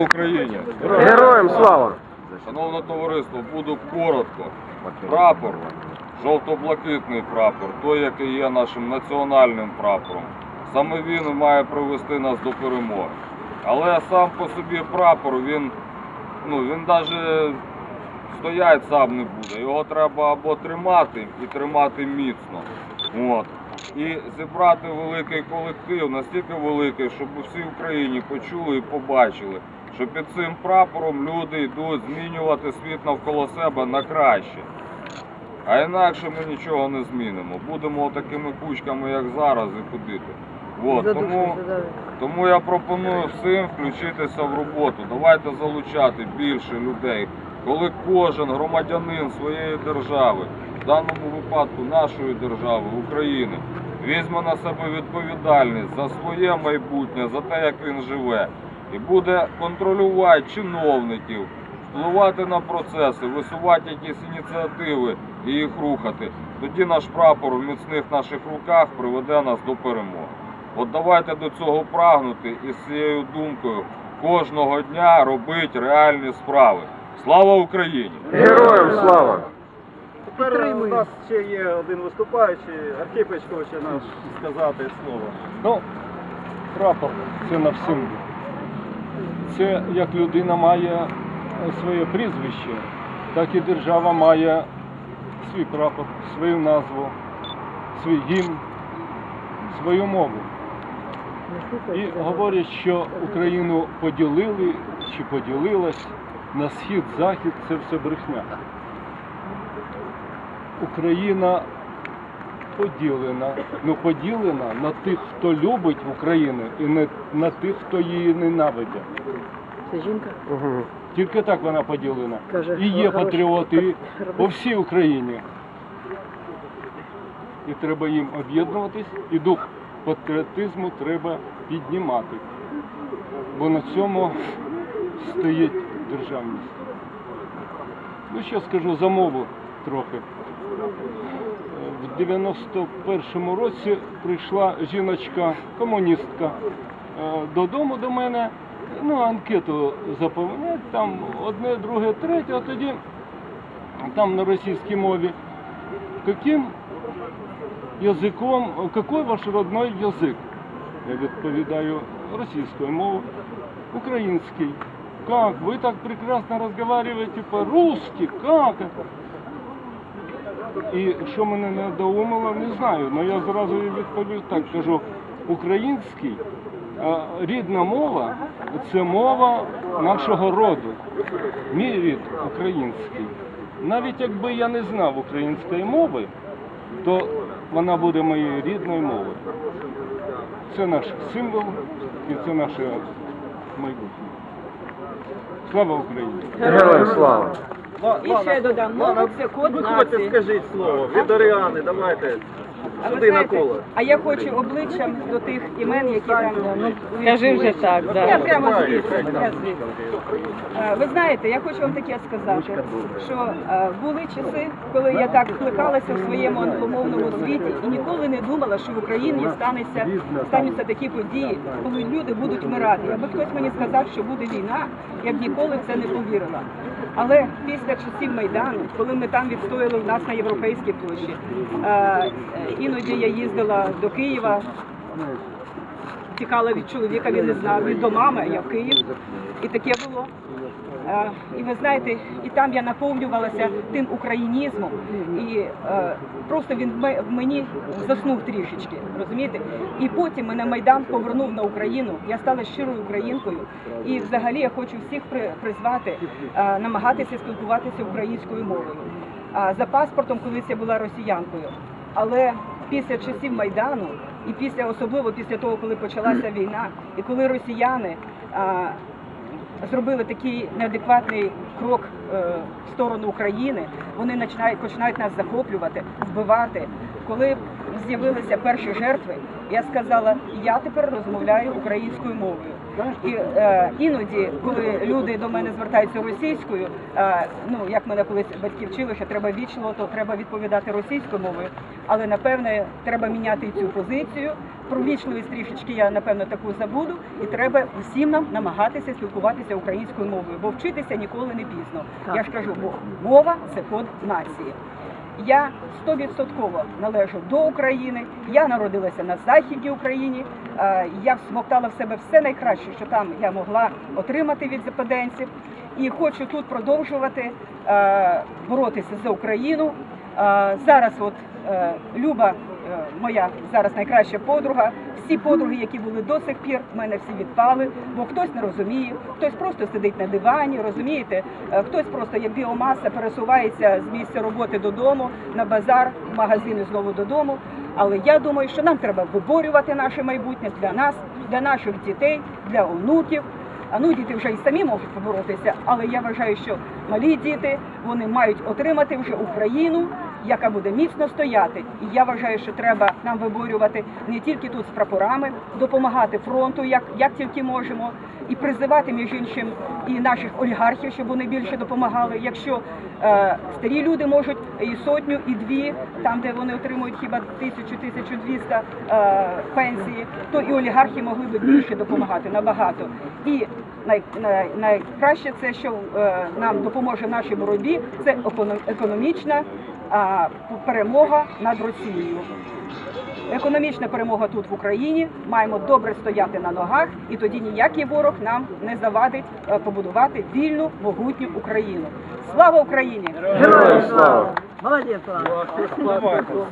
Україні! Героям слава! Шановне товариство, буду коротко. Прапор, жовто-блакитний прапор, той, який є нашим національним прапором. Саме він має привести нас до перемоги. Але сам по собі прапор, він, ну, він навіть стоять сам не буде. Його треба або тримати і тримати міцно. От. І зібрати великий колектив, настільки великий, щоб у всій Україні почули і побачили, що під цим прапором люди йдуть змінювати світ навколо себе на краще. А інакше ми нічого не змінимо. Будемо такими кучками, як зараз, і ходити. От, тому, тому я пропоную всім включитися в роботу. Давайте залучати більше людей. Коли кожен громадянин своєї держави, в даному випадку нашої держави, України, візьме на себе відповідальність за своє майбутнє, за те, як він живе, і буде контролювати чиновників, впливати на процеси, висувати якісь ініціативи і їх рухати, тоді наш прапор в міцних наших руках приведе нас до перемоги. От давайте до цього прагнути і з цією думкою кожного дня робити реальні справи. Слава Україні! Героям слава! Тепер у нас ще є один виступаючий. Архипич хоче нам сказати слово. Ну, прапор це на всім. Це як людина має е, своє прізвище, так і держава має свій прапор, свою назву, свій гімн, свою мову. І говорять, що Україну поділили чи поділилась на схід, захід це все брехня. Україна поділена. Ну поділена на тих, хто любить Україну, і не на тих, хто її ненавидить. Це жінка Угу. Тільки так вона поділена. каже, І є «Хороший патріоти по всій Україні. І треба їм об'єднуватись, і дух патріотизму треба піднімати. Бо на цьому стоїть державність. Ну, ще скажу за мову трохи. В 91-му році прийшла жіночка, комуністка, е, додому до мене. Ну, анкету заповнять, там одне, друге, третє, а тоді там на російській мові. Яким язиком, какой ваш родной язик? Я відповідаю російською мовою, український. Как? Вы так прекрасно разговариваете по-русски? Как? І що мене недоумило, не знаю. але я зразу відповів так, кажу, український, рідна мова це мова нашого роду. Мій рід український. Навіть якби я не знав української мови, то вона буде моєю рідною мовою. Це наш символ і це наше майбутнє. Слава Україні! Героям слава! І ще додам, це код нації. скажіть слово. Від Оріани, давайте. А ви Сюди на знаєте, коло. А я хочу обличчям до тих імен, які там ну, Скажи вже так, да. Я прямо звідси. Я звідси. Е, Ви знаєте, я хочу вам таке сказати, що е, були часи, коли я так плекалася в своєму англомовному світі і ніколи не думала, що в Україні станеться, стануться такі події, коли люди будуть вмирати. Якби хтось мені сказав, що буде війна, я б ніколи в це не повірила. Але після часів Майдану, коли ми там відстояли в нас на європейській площі, е, е, іноді я їздила до Києва, тікала від чоловіка, він не знав, він до мами, я в Київ. І таке було. Е, І ви знаєте, і там я наповнювалася тим українізмом, і е, просто він в мені заснув трішечки, розумієте? І потім мене Майдан повернув на Україну. Я стала щирою українкою. І взагалі я хочу всіх при- призвати, е, намагатися спілкуватися українською мовою. За паспортом колись я була росіянкою. Але після часів Майдану, і після особливо після того, коли почалася війна, і коли росіяни а, зробили такий неадекватний крок е, в сторону України, вони починають нас захоплювати, вбивати. Коли з'явилися перші жертви, я сказала, я тепер розмовляю українською мовою. І е, іноді, коли люди до мене звертаються російською, е, ну як мене колись батьки вчили, що треба вічливо, то треба відповідати російською мовою. Але напевне треба міняти цю позицію. Про вічливість трішечки я напевно таку забуду, і треба усім нам намагатися спілкуватися українською мовою, бо вчитися ніколи не пізно. Я ж кажу, бо мова це код нації. Я стовідсотково належу до України. Я народилася на західній Україні. Е, Я всмоктала в себе все найкраще, що там я могла отримати від западенців, і хочу тут продовжувати е, боротися за Україну. Е, Зараз, от Люба, моя зараз найкраща подруга. Всі подруги, які були до сих пір, в мене всі відпали, бо хтось не розуміє, хтось просто сидить на дивані, розумієте, Е, хтось просто як біомаса пересувається з місця роботи додому, на базар, в магазин знову додому. Але я думаю, що нам треба виборювати наше майбутнє для нас, для наших дітей, для онуків. А ну діти вже і самі можуть поборотися, але я вважаю, що малі діти вони мають отримати вже Україну, яка буде міцно стояти. І я вважаю, що треба нам виборювати не тільки тут з прапорами, допомагати фронту, як, як тільки можемо, і призивати між іншим і наших олігархів, щоб вони більше допомагали. Якщо е, старі люди можуть і сотню, і дві, там де вони отримують хіба тисячу, тисячу двіста е, пенсії, то і олігархи могли б більше допомагати набагато. І най, най, найкраще це, що е, нам допоможе в нашій боротьбі, це економ- економічна перемога над Росією. Економічна перемога тут в Україні. Маємо добре стояти на ногах, і тоді ніякий ворог нам не завадить е, побудувати вільну, могутню Україну. Слава Україні! Героям слава! Молодец, Ладно.